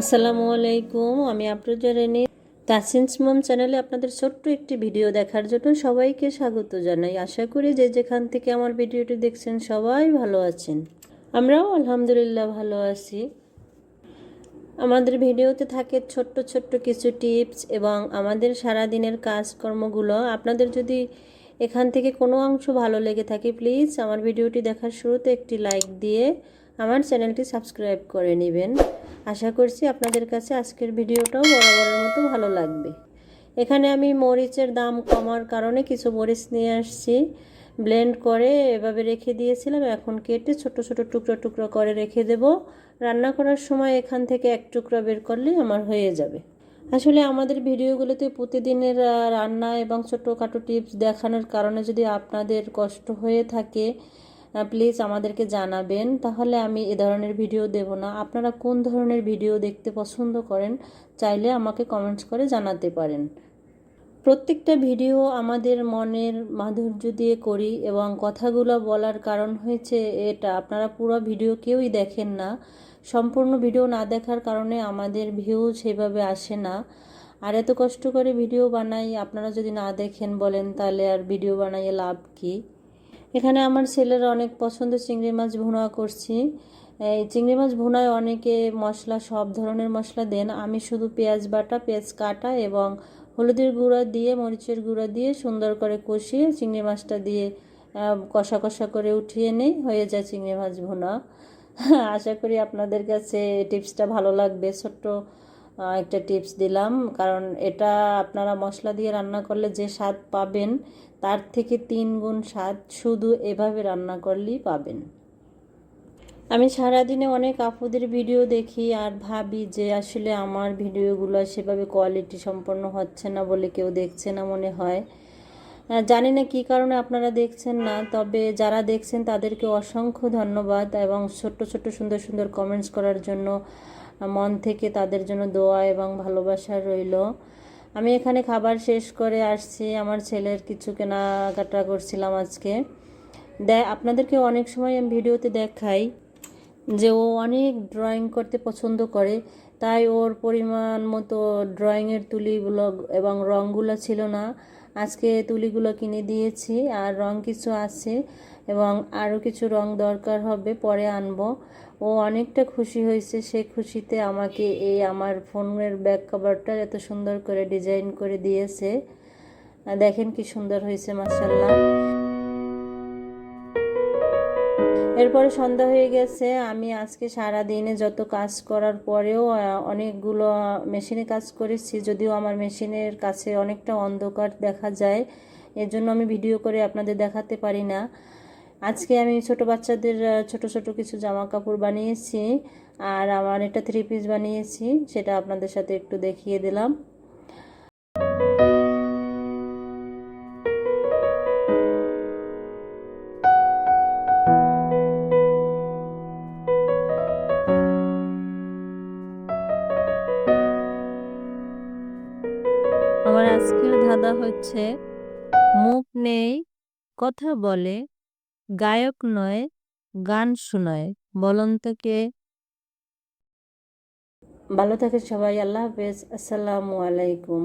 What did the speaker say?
আসসালামু আলাইকুম, আমি আপ্রজা রেনি। তাসিনস মম চ্যানেলে আপনাদের ছোট্ট একটি ভিডিও দেখার জন্য সবাইকে স্বাগত জানাই। আশা করি যে যেখান থেকে আমার ভিডিওটি দেখছেন সবাই ভালো আছেন। আমরাও আলহামদুলিল্লাহ ভালো আছি। আমাদের ভিডিওতে থাকে ছোট্ট ছোট্ট কিছু টিপস এবং আমাদের সারাদিনের কাজকর্মগুলো। আপনাদের যদি এখান থেকে কোনো অংশ ভালো লেগে থাকে, প্লিজ আমার ভিডিওটি দেখার শুরুতে একটি লাইক দিয়ে আমার চ্যানেলটি সাবস্ক্রাইব করে নেবেন। আশা করছি আপনাদের কাছে আজকের ভিডিওটাও বরাবরের মতো ভালো লাগবে। এখানে আমি মরিচের দাম কমার কারণে কিছু মরিচ নিয়ে আসছি। ব্লেন্ড করে এভাবে রেখে দিয়েছিলাম, এখন কেটে ছোট ছোট টুকরো টুকরো করে রেখে দেব। রান্না করার সময় এখান থেকে এক টুকরো বের করলেই আমার হয়ে যাবে। আসলে আমাদের ভিডিওগুলোতে প্রতিদিনের রান্না এবং ছোটোখাটো টিপস দেখানোর কারণে যদি আপনাদের কষ্ট হয়ে থাকে প্লিজ আমাদেরকে জানাবেন। তাহলে আমি এ ধরনের ভিডিও দেব না। আপনারা কোন ধরনের ভিডিও দেখতে পছন্দ করেন, চাইলে আমাকে কমেন্টস করে জানাতে পারেন। প্রত্যেকটা ভিডিও আমাদের মনের মাধুর্য দিয়ে করি এবং কথাগুলো বলার কারণ হয়েছে এটা। আপনারা পুরো ভিডিও কেউই দেখেন না। সম্পূর্ণ ভিডিও না দেখার কারণে আমাদের ভিউ সেভাবে আসে না। আর এত কষ্ট করে ভিডিও বানাই, আপনারা যদি না দেখেন বলেন, তাহলে আর ভিডিও বানাইয়ে লাভ কী? এখানে আমার ছেলের অনেক পছন্দ চিংড়ি মাছ ভুনা করছি। এই চিংড়ি মাছ ভুনায় অনেকে মশলা, সব ধরনের মশলা দেন। আমি শুধু পেঁয়াজ বাটা, পেঁয়াজ কাটা এবং হলুদের গুঁড়া দিয়ে, মরিচের গুঁড়া দিয়ে সুন্দর করে কষিয়ে চিংড়ি মাছটা দিয়ে কষা কষা করে উঠিয়ে নেই, হয়ে যায় চিংড়ি মাছ ভুনা। আশা করি আপনাদের কাছে টিপসটা ভালো লাগবে। ছোট্ট একটা টিপস দিলাম। কারণ এটা আপনারা মশলা দিয়ে রান্না করলে যে স্বাদ পাবেন, তার থেকে তিন গুণ স্বাদ শুধু এভাবে রান্না করলেই পাবেন। আমি সারাদিনে অনেক আপুদের ভিডিও দেখি আর ভাবি যে আসলে আমার ভিডিওগুলো সেভাবে কোয়ালিটি সম্পন্ন হচ্ছে না বলে কেউ দেখছে না মনে হয়। জানি না কী কারণে আপনারা দেখছেন না, তবে যারা দেখছেন তাদেরকে অসংখ্য ধন্যবাদ এবং ছোট্ট ছোট্ট সুন্দর সুন্দর কমেন্টস করার জন্য মন থেকে তাদের জন্য দোয়া এবং ভালোবাসা রইল। আমি এখানে খাবার শেষ করে আসছি। আমার ছেলের কিছু কেনাকাটা করছিলাম আজকে। দে, আপনাদেরকে অনেক সময় আমি ভিডিওতে দেখাই যে ও অনেক ড্রয়িং করতে পছন্দ করে। তাই ওর পরিমাণ মতো ড্রয়িংয়ের তুলিগুলো এবং রঙগুলো ছিল না। আজকে তুলিগুলো কিনে দিয়েছি, আর রং কিছু আছে এবং আরও কিছু রং দরকার হবে, পরে আনব। ও অনেকটা খুশি হয়েছে, সে খুশিতে আমাকে এই আমার ফোনের ব্যাক কভারটা এত সুন্দর করে ডিজাইন করে দিয়েছে। দেখেন কি সুন্দর হয়েছে মাসাল্লাহ এরপরে সন্ধ্যা হয়ে গেছে, আমি আজকে সারা দিনে যত কাজ করার পরেও অনেকগুলো মেশিনে কাজ করেছি, যদিও আমার মেশিনের কাছে অনেকটা অন্ধকার দেখা যায় এর জন্য আমি ভিডিও করে আপনাদের দেখাতে পারি না। আজকে আমি ছোট বাচ্চাদের ছোট ছোট কিছু জামা কাপড় বানিয়েছি, আর আমার একটা থ্রি পিস বানিয়েছি, সেটা আপনাদের সাথে একটু দেখিয়ে দিলাম। আজকের ধাঁধা হচ্ছে, মুখ নেই, কথা বলে, গায়ক নয়, গান শোনায়। বলুন তো কে? ভালো থাকে সবাই, আল্লাহ হাফেজ। আসসালামু আলাইকুম।